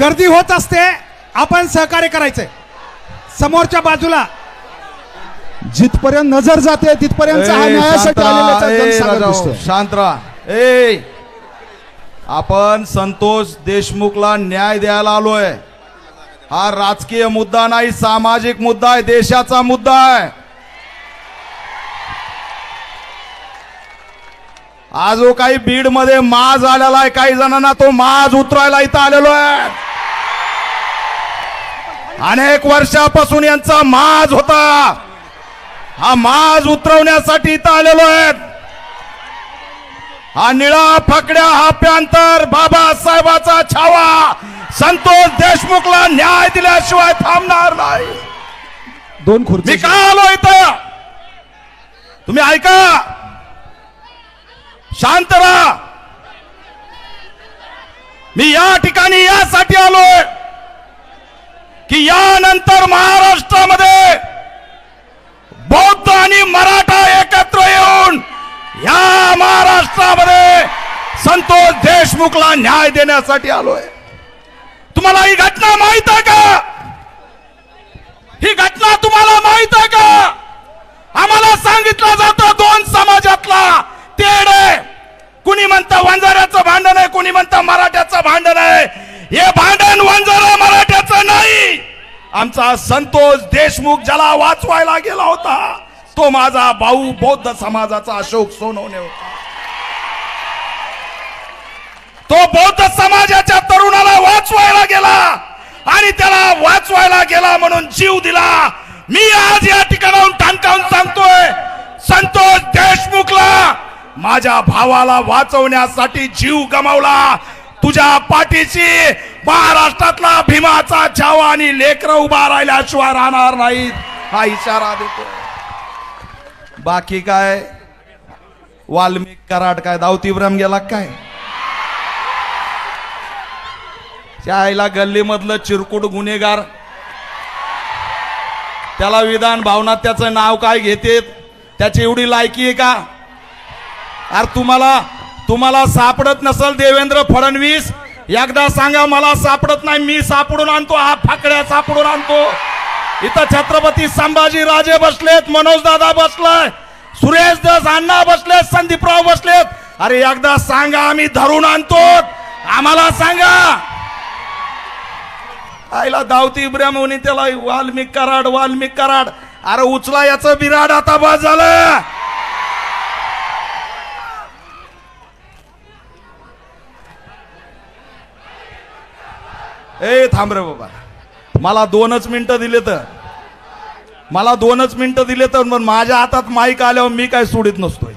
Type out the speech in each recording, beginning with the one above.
गर्दी होत असते आपण सहकार्य करायचंय. समोरच्या बाजूला. जिथपर्यंत नजर जाते तिथपर्यंत हा ए, न्यायासाठी शांत राहा. आलेल्याचा ए, जनसागर राजाओ, दिसतोय. शांत राहा. ए आपण संतोष देशमुखला न्याय द्यायला आलोय. हा राजकीय मुद्दा नाही सामाजिक मुद्दा आहे देशाचा मुद्दा आहे. आज जो काही बीडमध्ये माज आलेला आहे. काही जणांना तो माज उतरायला इथं आलेलो आहे. अनेक वर्षापासून यांचा माज होता. हा माज उतरवण्यासाठी इथं आलेलो आहेत हा निळा फकड्या हा प्यांतर बाबासाहेबाचा छावा. संतोष देशमुखला न्याय दिल्याशिवाय थांबणार नाही. दोन मी खुर्ची का आलो इथं? तुम्ही ऐका. शांत राहा। मी या ठिकाणी यासाठी आलोय की यानंतर महाराष्ट्रामध्ये बौद्ध आणि मराठा एकत्र येऊन या महाराष्ट्रामध्ये संतोष देशमुखला न्याय देण्यासाठी आलोय. तुम्हाला ही घटना माहीत आहे का? ही घटना तुम्हाला माहीत आहे का आम्हाला सांगितलं जातं दोन समाजातला तेढ आहे कुणी म्हणतं वंजाऱ्याचं भांडण आहे कुणी म्हणतं मराठ्याचं भांडण आहे हे भांडण वंजारा मराठ्याचं नाही आमचा संतोष देशमुख ज्याला वाचवायला गेला होता तो माझा भाऊ बौद्ध समाजाचा अशोक सोनवणे होता. तो बौद्ध समाजाच्या तरुणाला वाचवायला गेला आणि त्याला वाचवायला गेला म्हणून जीव दिला. मी आज या ठिकाणाहून ठणकावून सांगतोय संतोष देशमुखला माझ्या भावाला वाचवण्यासाठी जीव गमावला. तुझ्या पाठीशी महाराष्ट्रातला भीमाचा छावा आणि लेकर उभा राहिल्याशिवाय राहणार नाहीत. हा इशारा देतो बाकी काय? वाल्मिक कराड काय? दावती ब्रम गेला काय? त्या आईला गल्लीमधलं चिरकुट गुन्हेगार. त्याला विधान भावनात त्याचं नाव काय घेते त्याची एवढी लायकी आहे का? अरे तुम्हाला तुम्हाला सापडत नसल देवेंद्र फडणवीस एकदा सांगा मला सापडत नाही मी सापडून आणतो हा फाकड्या सापडून आणतो. इथं छत्रपती संभाजी राजे बसलेत मनोज दादा बसलाय सुरेश दस अण्णा बसलेत संदीपराव बसलेत. अरे एकदा सांगा आम्ही धरून आणतो. आम्हाला सांगा. आईला दावती इब्राहिम त्याला वाल्मिक कराड वाल्मिक कराड. अरे उचला याचं बिराड आता बस झालं. ए थांब रे बाबा. मला दोनच मिनिटं दिले तर. मला दोनच मिनिटं दिले तर मग माझ्या हातात माईक आल्यावर मी काय सोडित नसतोय.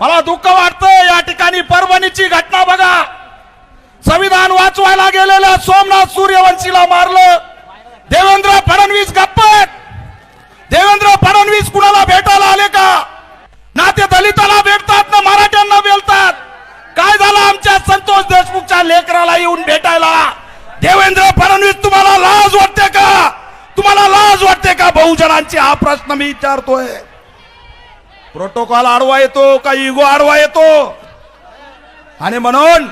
मला दुःख वाटतं या ठिकाणी परभणीची घटना बघा. संविधान वाचवायला गेलेल्या सोमनाथ सूर्यवंशीला मारलं. देवेंद्र फडणवीस गप्प देवेंद्र फडणवीस तुम्हाला लाज वाटते का? तुम्हाला लाज वाटते का? बहुजनांची हा प्रश्न मी विचारतोय. प्रोटोकॉल आडवा येतो का इगो आडवा येतो? आणि म्हणून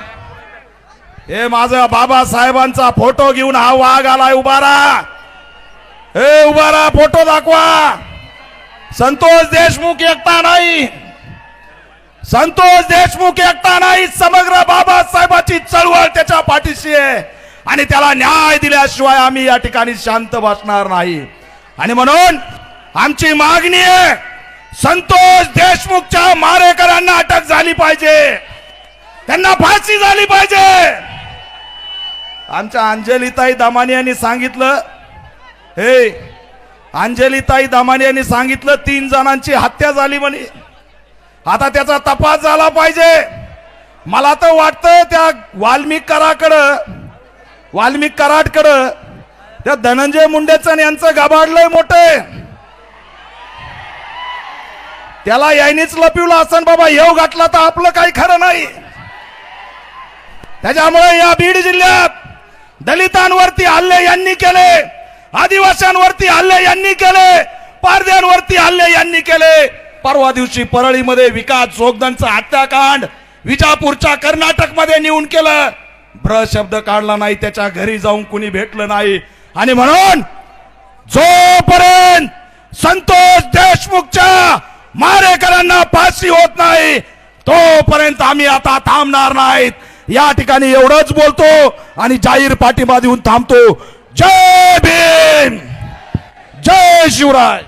हे माझा बाबासाहेबांचा फोटो घेऊन हा वाघ आलाय उभारा. हे उभारा फोटो दाखवा. संतोष देशमुख एकटा नाही. संतोष देशमुख एकटा नाही. समग्र बाबासाहेबाची चळवळ त्याच्या पाठीशी आहे. आणि त्याला न्याय दिल्याशिवाय आम्ही या ठिकाणी शांत बसणार नाही. आणि म्हणून आमची मागणी आहे संतोष देशमुखच्या मारेकरांना अटक झाली पाहिजे. त्यांना फाशी झाली पाहिजे. आमच्या अंजलीताई दमाने यांनी सांगितलं हे अंजलीताई दमाने यांनी सांगितलं तीन जणांची हत्या झाली म्हणे. आता त्याचा तपास झाला पाहिजे. मला तर वाटतं त्या वाल्मिक कराकडं वाल्मिक कराडकडं. त्या धनंजय मुंडेचं आणि यांचं गाभाडलंय मोठे त्याला यायनीच लपिवलं असं बाबा येऊ घातला तर आपलं काही खरं नाही. त्याच्यामुळे या बीड जिल्ह्यात दलितांवरती हल्ले यांनी केले आदिवासींवरती हल्ले यांनी केले पारद्यांवरती हल्ले यांनी केले. परवा दिवशी परळीमध्ये विकास जोगदनचं हत्याकांड विजापूरच्या कर्नाटकमध्ये नेऊन केलं. ब्र शब्द काढला नाही त्याच्या घरी जाऊन कुणी भेटलं नाही. आणि म्हणून जोपर्यंत संतोष देशमुखच्या मारेकरांना फाशी होत नाही तोपर्यंत आम्ही आता थांबणार नाहीत. या ठिकाणी एवढंच बोलतो आणि जाहीर पाठिंबा देऊन थांबतो. जय भीम! जय शिवराय!